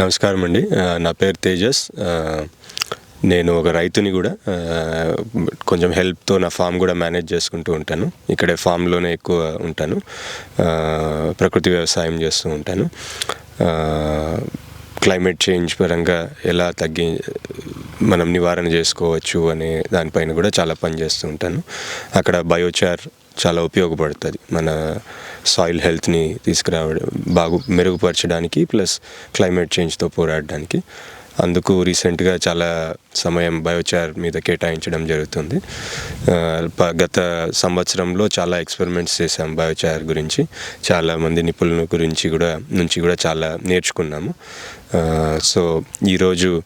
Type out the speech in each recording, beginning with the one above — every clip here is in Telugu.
నమస్కారం అండి నా పేరు తేజస్. నేను ఒక రైతుని కూడా కొంచెం హెల్ప్తో నా ఫామ్ కూడా మేనేజ్ చేసుకుంటూ ఉంటాను. ఇక్కడే ఫామ్లోనే ఎక్కువ ఉంటాను. ప్రకృతి వ్యవసాయం చేస్తూ ఉంటాను. క్లైమేట్ చేంజ్ పరంగా ఎలా తగ్గి మనం నివారణ చేసుకోవచ్చు అనే దానిపైన కూడా చాలా పని చేస్తూ ఉంటాను. అక్కడ బయోచార్ చాలా ఉపయోగపడుతుంది. మన సాయిల్ హెల్త్ని తీసుకురావడం బాగు మెరుగుపరచడానికి ప్లస్ క్లైమేట్ చేంజ్తో పోరాడడానికి. అందుకు రీసెంట్గా చాలా సమయం బయోచార్ మీద కేటాయించడం జరుగుతుంది. గత సంవత్సరంలో చాలా ఎక్స్పెరిమెంట్స్ చేశాం బయోచార్ గురించి. చాలా మంది నిపుణుల గురించి కూడా నుంచి కూడా చాలా నేర్చుకున్నాము. సో ఈరోజు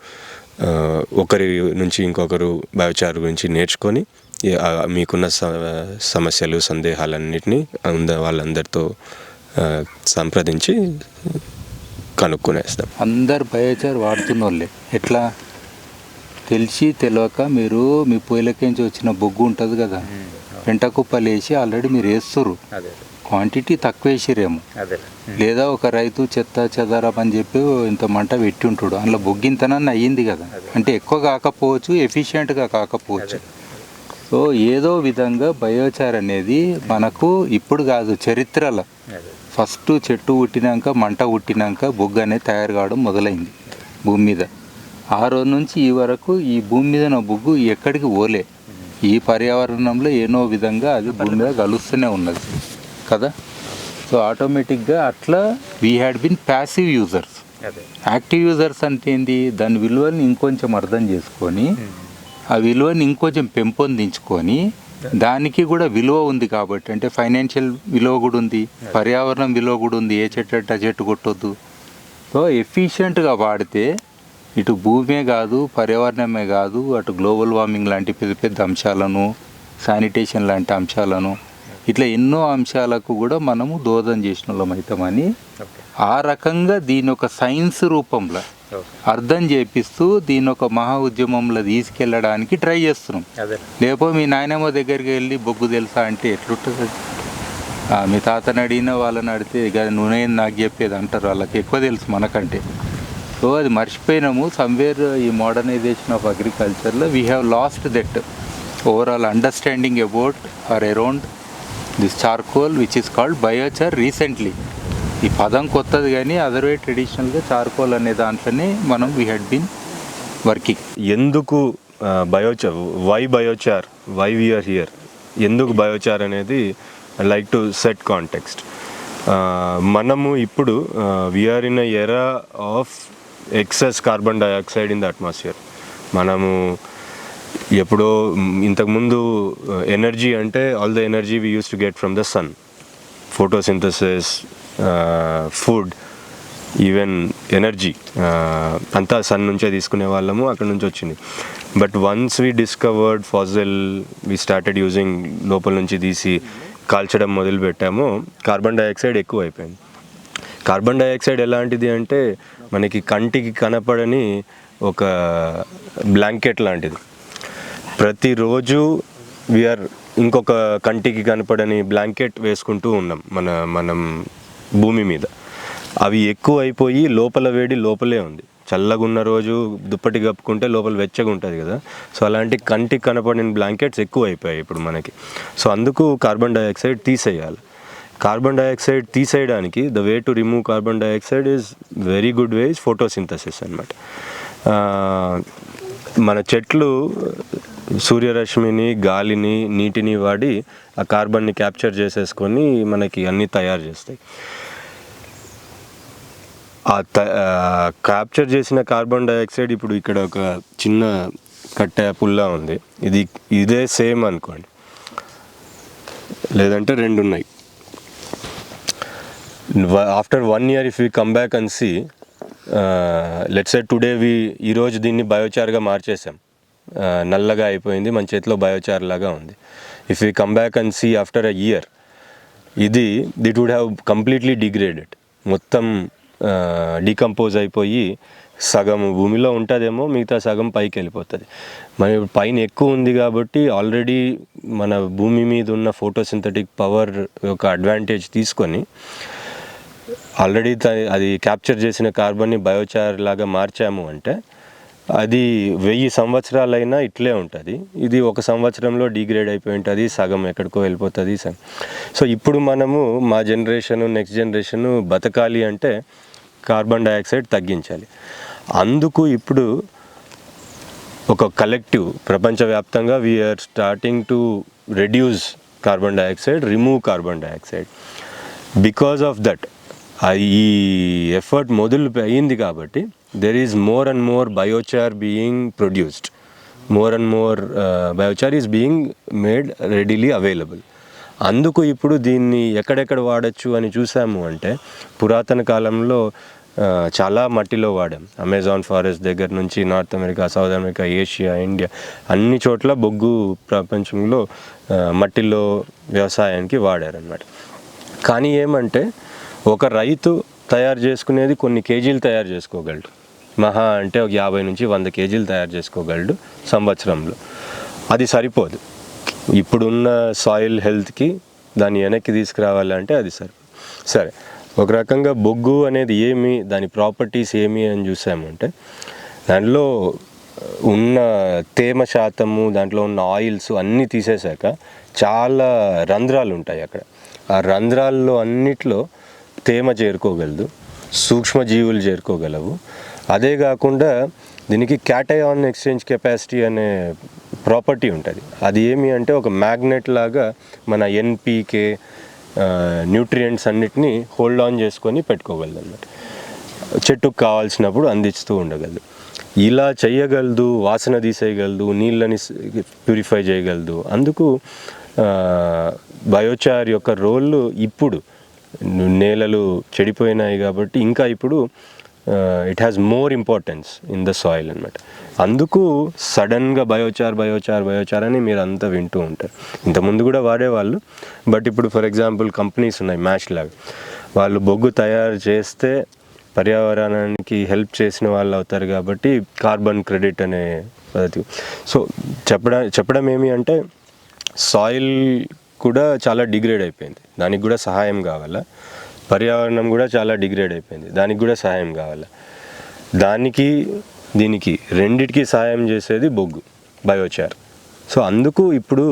ఒకరి నుంచి ఇంకొకరు బయోచార్ గురించి నేర్చుకొని మీకున్న స- సమస్యలు సందేహాలన్నింటినీ ఉంద వాళ్ళందరితో సంప్రదించి కనుక్కునేస్తాం. అందరు బయోచార్ వాడుతున్న వాళ్ళే ఎట్లా? తెలిసి తెలియక మీరు మీ పొయ్యిలకేంచి వచ్చిన బొగ్గు ఉంటుంది కదా. పెంట కుప్పలు వేసి ఆల్రెడీ మీరు వేస్తుర్రు. అదే క్వాంటిటీ తక్కువ వేసిరేమో. అదే. లేదా ఒక రైతు చెత్త చెదారం అని చెప్పి ఇంత మంట పెట్టి ఉంటాడు అందులో బొగ్గింతనన్న అయ్యింది కదా. అంటే ఎక్కువ కాకపోవచ్చు ఎఫిషియెంట్గా కాకపోవచ్చు. సో ఏదో విధంగా బయోచార్ అనేది మనకు ఇప్పుడు కాదు చరిత్రలో. ఫస్ట్ చెట్టు పుట్టినాక మంట పుట్టినాక బొగ్గు అనేది తయారు కావడం మొదలైంది భూమి మీద. ఆ రోజు నుంచి ఈ వరకు ఈ భూమి మీద నా బొగ్గు ఎక్కడికి పోలే. ఈ పర్యావరణంలో ఏనో విధంగా అది భూమి మీద కలుస్తూనే ఉన్నది కదా? సో ఆటోమేటిక్గా అట్లా we had been passive users active users అంటే ఏంది? దాని విలువని ఇంకొంచెం అర్థం చేసుకొని ఆ విలువని ఇంకొంచెం పెంపొందించుకొని దానికి కూడా విలువ ఉంది కాబట్టి అంటే ఫైనాన్షియల్ విలువ కూడా ఉంది పర్యావరణం విలువ కూడా ఉంది ఏ చెట్టు చెట్టు కొట్టొద్దు. సో ఎఫిషియెంట్గా వాడితే ఇటు భూమే కాదు పర్యావరణమే కాదు అటు గ్లోబల్ వార్మింగ్ లాంటి పెద్ద పెద్ద అంశాలను శానిటేషన్ లాంటి అంశాలను ఇట్లా ఎన్నో అంశాలకు కూడా మనము దోదం చేసిన వాళ్ళం అవుతామని ఆ రకంగా దీని ఒక సైన్స్ రూపంలో అర్థం చేపిస్తూ దీని ఒక మహా ఉద్యమంలో తీసుకెళ్ళడానికి ట్రై చేస్తున్నాం. లేకపోతే మీ నాయనమ్మ దగ్గరికి వెళ్ళి బొగ్గు తెలుసా? అంటే ఎట్లుంటుంది? ఆ, మీ తాతని అడిగినా వాళ్ళని అడిగితే ఇక నూనె నాకు చెప్పేది అంటారు. వాళ్ళకి ఎక్కువ తెలుసు మనకంటే. సో అది మర్చిపోయినాము. సమ్వేర్ ఈ modernisation of అగ్రికల్చర్లో we have lost that overall understanding about our around this charcoal which is called biochar recently ఈ పదం కొత్తది కానీ అదర్వే ట్రెడిషనల్గా చార్కోల్ అనే దాంట్లోనే మనం వీ హ్యాడ్ బీన్ వర్కింగ్ ఎందుకు biochar why biochar why we are here ఎందుకు బయోచార్ అనేది లైక్ టు సెట్ కాంటెక్స్ట్ మనము ఇప్పుడు we are in era of excess carbon dioxide in the atmosphere మనము ఎప్పుడో ఇంతకుముందు ఎనర్జీ అంటే all the energy we use to get from the sun photosynthesis food even energy అంతా సన్ నుంచే తీసుకునే వాళ్ళము అక్కడ నుంచి వచ్చింది. But once we discovered fossil we started using లోపల నుంచి తీసి కాల్చడం మొదలుపెట్టాము కార్బన్ డైఆక్సైడ్ ఎక్కువ అయిపోయింది కార్బన్ డైఆక్సైడ్ ఎలాంటిది అంటే మనకి కంటికి కనపడని ఒక బ్లాంకెట్ లాంటిది. ప్రతిరోజు వీఆర్ ఇంకొక కంటికి కనపడని బ్లాంకెట్ వేసుకుంటూ ఉన్నాం. మన మనం భూమి మీద. అవి ఎక్కువ అయిపోయి లోపల వేడి లోపలే ఉంది. చల్లగా ఉన్న రోజు దుప్పటి కప్పుకుంటే లోపల వెచ్చగా ఉంటుంది కదా. సో అలాంటి కంటికి కనపడిన బ్లాంకెట్స్ ఎక్కువ అయిపోయాయి ఇప్పుడు మనకి. సో అందుకు కార్బన్ డైఆక్సైడ్ తీసేయాలి. కార్బన్ డైఆక్సైడ్ తీసేయడానికి the way to remove carbon dioxide is very good way is photosynthesis అనమాట మన చెట్లు సూర్యరశ్మిని గాలిని నీటిని వాడి ఆ కార్బన్ని క్యాప్చర్ చేసేసుకొని మనకి అన్నీ తయారు చేస్తాయి. ఆ క్యాప్చర్ చేసిన కార్బన్ డైఆక్సైడ్ ఇప్పుడు ఇక్కడ ఒక చిన్న కట్టె పుల్ల ఉంది. ఇది ఇదే సేమ్ అనుకోండి. లేదంటే రెండు ఉన్నాయి. After one year if you come back and see let's today we ఈరోజు దీన్ని బయోచార్గా మార్చేసాం. నల్లగా అయిపోయింది మన చేతిలో బయోచార్ లాగా ఉంది. If you come back and see after a year ఇది it would have completely degraded మొత్తం డీకంపోజ్ అయిపోయి సగం భూమిలో ఉంటుందేమో మిగతా సగం పైకి వెళ్ళిపోతుంది. మన పైన ఎక్కువ ఉంది కాబట్టి ఆల్రెడీ మన భూమి మీద ఉన్న ఫోటోసింథటిక్ పవర్ యొక్క అడ్వాంటేజ్ తీసుకొని ఆల్రెడీ అది క్యాప్చర్ చేసిన కార్బన్ని బయోచార్ లాగా మార్చాము అంటే అది వెయ్యి సంవత్సరాలైనా ఇట్లే ఉంటుంది. ఇది ఒక సంవత్సరంలో డిగ్రేడ్ అయిపోయి ఉంటుంది సగం ఎక్కడికో వెళ్ళిపోతుంది. సగం సో ఇప్పుడు మనము మా జనరేషన్ నెక్స్ట్ జనరేషన్ బతకాలి అంటే కార్బన్ డైఆక్సైడ్ తగ్గించాలి. అందుకు ఇప్పుడు ఒక కలెక్టివ్ ప్రపంచవ్యాప్తంగా we are starting to reduce carbon dioxide remove carbon dioxide because of that ఈ ఎఫర్ట్ మొదలు అయింది కాబట్టి there is more and more biochar being produced more and more biochar is being made readily available అందుకు ఇప్పుడు దీన్ని ఎక్కడెక్కడ వాడచ్చు అని చూసాము అంటే పురాతన కాలంలో చాలా మట్టిలో వాడాం. అమెజాన్ ఫారెస్ట్ దగ్గర నుంచి North America South America Asia India అన్ని చోట్ల బొగ్గు ప్రపంచంలో మట్టిలో వ్యవసాయానికి వాడారనమాట కానీ ఏమంటే ఒక రైతు తయారు చేసుకునేది కొన్ని కేజీలు తయారు చేసుకోగలడు. మహా అంటే ఒక యాభై నుంచి వంద కేజీలు తయారు చేసుకోగలడు సంవత్సరంలో. అది సరిపోదు. ఇప్పుడున్న సాయిల్ హెల్త్కి దాన్ని వెనక్కి తీసుకురావాలంటే అది సరే. సరే ఒక రకంగా బొగ్గు అనేది ఏమి దాని ప్రాపర్టీస్ ఏమి అని చూసామంటే దాంట్లో ఉన్న తేమ శాతము దాంట్లో ఉన్న ఆయిల్స్ అన్నీ తీసేశాక చాలా రంధ్రాలు ఉంటాయి అక్కడ. ఆ రంధ్రాల్లో అన్నిట్లో తేమ చేరుకోగలదు సూక్ష్మజీవులు చేరుకోగలవు. అదే కాకుండా దీనికి క్యాటయాన్ ఎక్స్చేంజ్ కెపాసిటీ అనే ప్రాపర్టీ ఉంటుంది. అది ఏమి అంటే ఒక మ్యాగ్నెట్ లాగా మన ఎన్పీకే న్యూట్రియంట్స్ అన్నిటినీ హోల్డ్ ఆన్ చేసుకొని పెట్టుకోగలదు అన్నమాట చెట్టుకు కావాల్సినప్పుడు అందిస్తూ ఉండగలదు. ఇలా చేయగలదు వాసన తీసేయగలదు నీళ్ళని ప్యూరిఫై చేయగలదు. అందుకు బయోచార్ యొక్క రోల్ ఇప్పుడు నేలలు చెడిపోయినాయి కాబట్టి ఇంకా ఇప్పుడు it has more importance in the soil అనమాట అందుకు సడన్గా బయోచార్ బయోచార్ బయోచార్ అని మీరు అంతా వింటూ ఉంటారు. ఇంతకుముందు కూడా వాడేవాళ్ళు బట్ ఇప్పుడు ఫర్ ఎగ్జాంపుల్ కంపెనీస్ ఉన్నాయి మ్యాచ్ లాగా. వాళ్ళు బొగ్గు తయారు చేస్తే పర్యావరణానికి హెల్ప్ చేసిన వాళ్ళు అవుతారు కాబట్టి కార్బన్ క్రెడిట్ అనే పద్ధతి సో చెప్పడం చెప్పడం ఏమి అంటే సాయిల్ కూడా చాలా డిగ్రేడ్ అయిపోయింది. దానికి కూడా సహాయం కావాలా? పర్యావరణం కూడా చాలా డిగ్రేడ్ అయిపోయింది. దానికి కూడా సహాయం కావాలి? దానికి దీనికి రెండిటికి సహాయం చేసేది బొగ్గు బయోచార్. సో అందుకు ఇప్పుడు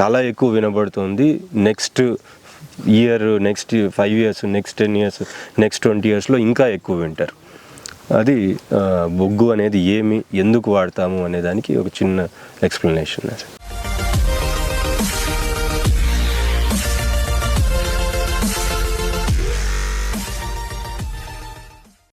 చాలా ఎక్కువ వినబడుతుంది. Next year next five years next twenty years next twenty ఇయర్స్లో ఇంకా ఎక్కువ వింటారు. అది బొగ్గు అనేది ఏమి ఎందుకు వాడతాము అనే దానికి ఒక చిన్న ఎక్స్ప్లెనేషన్ అది.